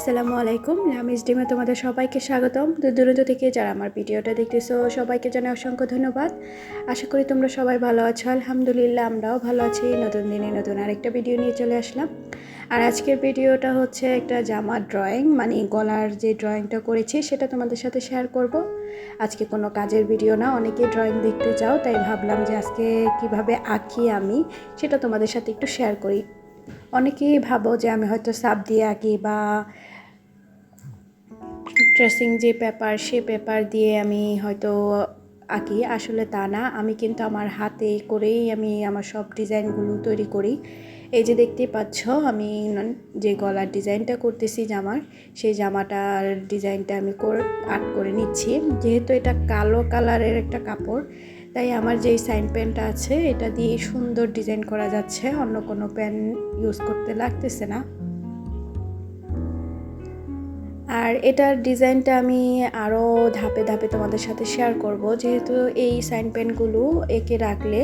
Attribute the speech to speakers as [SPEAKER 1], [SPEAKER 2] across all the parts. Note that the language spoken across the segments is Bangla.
[SPEAKER 1] আসসালামু আলাইকুম। লামিজ ডিমে তোমাদের সবাইকে স্বাগতম। দূর দূরান্ত থেকে যারা আমার ভিডিওটা দেখতেছো, সবাইকে জানাই অসংখ্য ধন্যবাদ। আশা করি তোমরা সবাই ভালো আছো। আলহামদুলিল্লাহ, আমরাও ভালো আছি। নতুন দিনে নতুন আরেকটা ভিডিও নিয়ে চলে আসলাম। আর আজকের ভিডিওটা হচ্ছে একটা জামার ড্রয়িং মানে গলার যে ড্রয়িংটা করেছি, সেটা তোমাদের সাথে শেয়ার করব। আজকে কোনো কাজের ভিডিও না অনেকেই ড্রয়িং দেখতে চাও, তাই ভাবলাম যে আজকে কীভাবে আঁকি আমি, সেটা তোমাদের সাথে একটু শেয়ার করি। অনেকেই ভাবো যে আমি হয়তো সাপ দিয়ে আঁকি বা ট্রেসিং যে পেপার সে পেপার দিয়ে আমি হয়তো আঁকি। আসলে তা না। আমি কিন্তু আমার হাতে করেই আমি আমার সব ডিজাইনগুলো তৈরি করি। এই যে দেখতেই পাচ্ছ, আমি যে গলার ডিজাইনটা করতেছি জামার, সেই জামাটার ডিজাইনটা আমি আর্ট করে নিচ্ছি। যেহেতু এটা কালো কালারের একটা কাপড়, তাই আমার যেই সাইন পেনটা আছে, এটা দিয়ে সুন্দর ডিজাইন করা যাচ্ছে। অন্য কোনো পেন ইউজ করতে লাগতেছে না। আর এটার ডিজাইনটা আমি আরও ধাপে ধাপে তোমাদের সাথে শেয়ার করব। যেহেতু এই সাইন পেনগুলো এঁকে রাখলে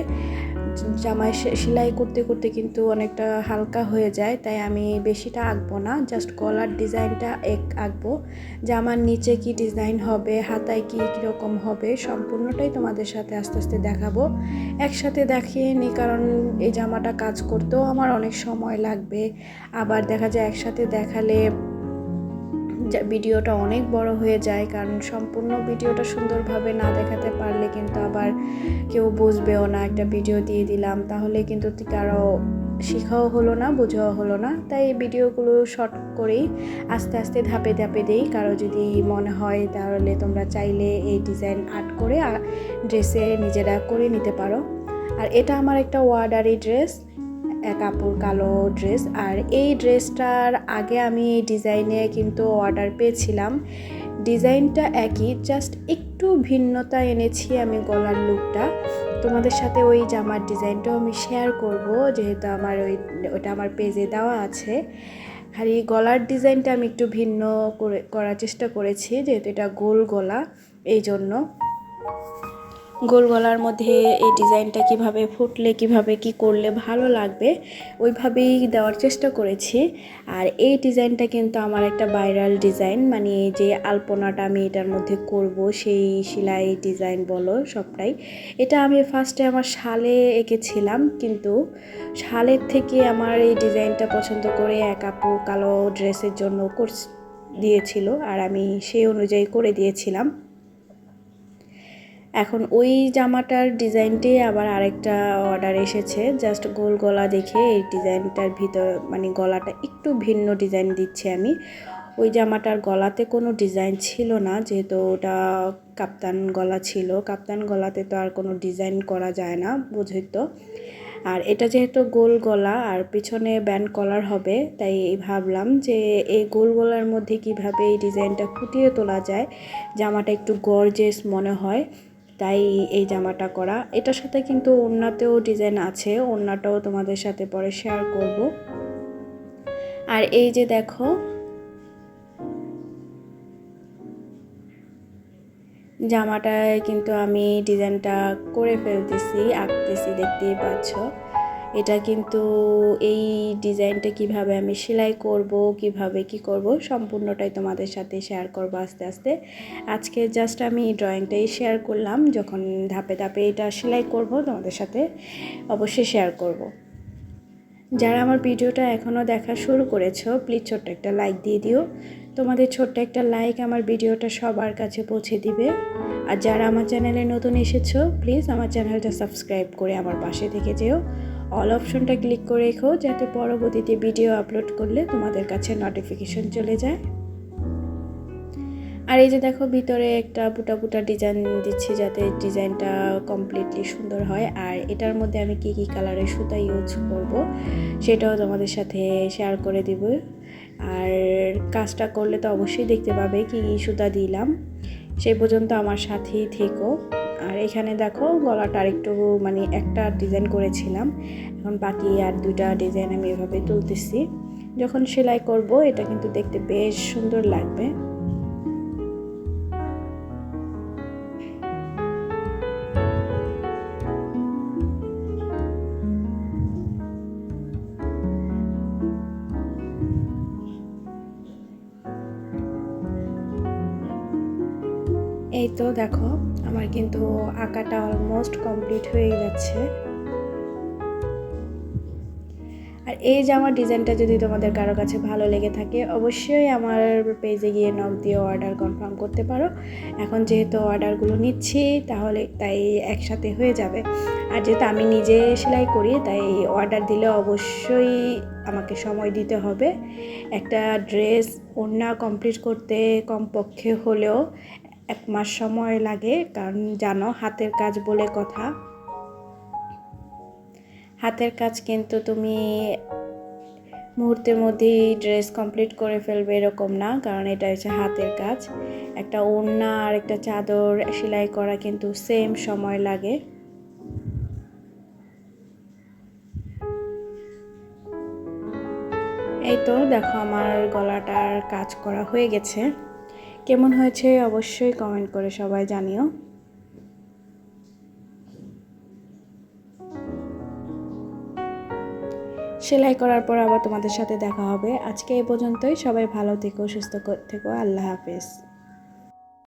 [SPEAKER 1] জামায় সেলাই করতে করতে কিন্তু অনেকটা হালকা হয়ে যায়, তাই আমি বেশিটা আঁকবো না জাস্ট গলার ডিজাইনটা এক আঁকবো। জামার নিচে কি ডিজাইন হবে, হাতায় কি কীরকম হবে, সম্পূর্ণটাই তোমাদের সাথে আস্তে আস্তে দেখাবো। একসাথে দেখিয়ে নিই কারণ এই জামাটা কাজ করতেও আমার অনেক সময় লাগবে। আবার দেখা যায় একসাথে দেখালে ভিডিওটা অনেক বড় হয়ে যায়, কারণ সম্পূর্ণ ভিডিওটা সুন্দরভাবে না দেখাতে পারলে কিন্তু আবার কেউ বুঝবেও না, একটা ভিডিও দিয়ে দিলাম, তাহলে কিন্তু কারও শেখাও হলো না, বোঝাও হলো না। তাই এই ভিডিওগুলো শর্ট করেই আস্তে আস্তে ধাপে ধাপে দিই, কারও যদি মনে হয় তাহলে তোমরা চাইলে এই ডিজাইন আর্ট করে ড্রেসে নিজেরা করে নিতে পারো। আর এটা আমার একটা ওয়ার্ডারি ড্রেস কাপড় কালো ড্রেস। আর এই ড্রেসটার আগে আমি এই ডিজাইনে কিন্তু অর্ডার পেয়েছিলাম। ডিজাইনটা একই জাস্ট একটু ভিন্নতা এনেছি আমি গলার লুকটা তোমাদের সাথে ওই জামার ডিজাইনটাও আমি শেয়ার করব, যেহেতু আমার ওই, ওটা আমার পেজে দেওয়া আছে। আর এই গলার ডিজাইনটা আমি একটু ভিন্ন করে, করার চেষ্টা করেছি, যেহেতু এটা গোল গলা, এই জন্য। গোল গলার মধ্যে এই ডিজাইনটা কীভাবে ফুটলে, কীভাবে কি করলে ভালো লাগবে, ওইভাবেই দেওয়ার চেষ্টা করেছি। আর এই ডিজাইনটা কিন্তু আমার একটা ভাইরাল ডিজাইন মানে যে আলপনাটা আমি এটার মধ্যে করব, সেই সেলাই ডিজাইন বলো, সবটাই। এটা আমি ফার্স্টে আমার শালে এঁকেছিলাম, কিন্তু শালের থেকে আমার এই ডিজাইনটা পছন্দ করে এক আপু কালো ড্রেসের জন্য কোর্স দিয়েছিল, আর আমি সেই অনুযায়ী করে দিয়েছিলাম। এখন ওই জামাটার ডিজাইনটাই আবার আরেকটা অর্ডার এসেছে জাস্ট গোল গলা দেখে এই ডিজাইনটার ভিতর মানে গলাটা একটু ভিন্ন ডিজাইন দিচ্ছি আমি। ওই জামাটার গলাতে কোনো ডিজাইন ছিল না, যেহেতু ওটা কাপ্তান গলা ছিল। কাপ্তান গলাতে তো আর কোনো ডিজাইন করা যায় না, বুঝই তো। আর এটা যেহেতু গোল গলা, আর পিছনে ব্যান্ড কলার হবে, তাই ভাবলাম যে এই গোল গলার মধ্যে কীভাবে এই ডিজাইনটা ফুটিয়ে তোলা যায়, জামাটা একটু গর্জেস মনে হয়। তাই এই জামাটা করা। এটার সাথে কিন্তু ওড়নাতেও ডিজাইন আছে, ওড়নাটাও তোমাদের সাথে পরে শেয়ার করব। আর এই যে দেখো, জামাটায় কিন্তু আমি ডিজাইনটা করে ফেলতেছি, আঁকতেছি, দেখতেই পাচ্ছ। এটা কিন্তু এই ডিজাইনটা কীভাবে আমি সেলাই করব, কীভাবে কি করব, সম্পূর্ণটাই তোমাদের সাথে শেয়ার করব আস্তে আস্তে। আজকে জাস্ট আমি ড্রয়িংটাই শেয়ার করলাম, যখন ধাপে ধাপে এটা সেলাই করব, তোমাদের সাথে অবশ্যই শেয়ার করব। যারা আমার ভিডিওটা এখনও দেখা শুরু করেছ প্লিজ ছোট্ট একটা লাইক দিয়ে দিও। তোমাদের ছোট্ট একটা লাইক আমার ভিডিওটা সবার কাছে পৌঁছে দিবে। আর যারা আমার চ্যানেলে নতুন এসেছ প্লিজ আমার চ্যানেলটা সাবস্ক্রাইব করে আমার পাশে থেকে যেও। অল অপশনটা ক্লিক করে রেখো যাতে পরবর্তীতে ভিডিও আপলোড করলে তোমাদের কাছে নোটিফিকেশন চলে যায়। আর এই যে দেখো ভিতরে একটা বুটা বুটা ডিজাইন দিচ্ছি যাতে ডিজাইনটা কমপ্লিটলি সুন্দর হয়। আর এটার মধ্যে আমি কি কি কালারের সুতা ইউজ করব সেটাও তোমাদের সাথে শেয়ার করে দিব। আর কাজটা করলে তো অবশ্যই দেখতে পাবে কি কী সুতা দিলাম। সেই পর্যন্ত আমার সাথেই থেকো। আর এখানে দেখো গলাটা আরেকটু মানে একটা ডিজাইন করেছিলাম। এখন বাকি আর দুটা ডিজাইন আমি এভাবে তুলতেছি। যখন সেলাই করব, এটা কিন্তু দেখতে বেশ সুন্দর লাগবে। এই তো দেখো। আমার কিন্তু আঁকাটা অলমোস্ট কমপ্লিট হয়ে যাচ্ছে আর এই জামার ডিজাইনটা যদি তোমাদের কারও কাছে ভালো লেগে থাকে, অবশ্যই আমার পেজে গিয়ে নক দিয়ে অর্ডার কনফার্ম করতে পারো। এখন যেহেতু অর্ডারগুলো নিচ্ছি, তাহলে তাই একসাথে হয়ে যাবে। আর যেহেতু আমি নিজে সেলাই করি, তাই অর্ডার দিলে অবশ্যই আমাকে সময় দিতে হবে। একটা ড্রেস ওড়না কমপ্লিট করতে কমপক্ষে হলেও এক মাস সময় লাগে, কারণ জানো হাতের কাজ বলে কথা। হাতের কাজ কিন্তু তুমি মুহূর্তের মধ্যেই ড্রেস কমপ্লিট করে ফেলবে এরকম না, কারণ এটা হচ্ছে হাতের কাজ। একটা ওড়না আর একটা চাদর সেলাই করা কিন্তু সেম সময় লাগে। এই তো দেখো আমার গলাটার কাজ করা হয়ে গেছে। কেমন হয়েছে অবশ্যই কমেন্ট করে সবাই জানিও। সেলাই করার পর আবার তোমাদের সাথে দেখা হবে। আজকে এই পর্যন্তই। সবাই ভালো থেকো, সুস্থ থেকো। আল্লাহ হাফেজ।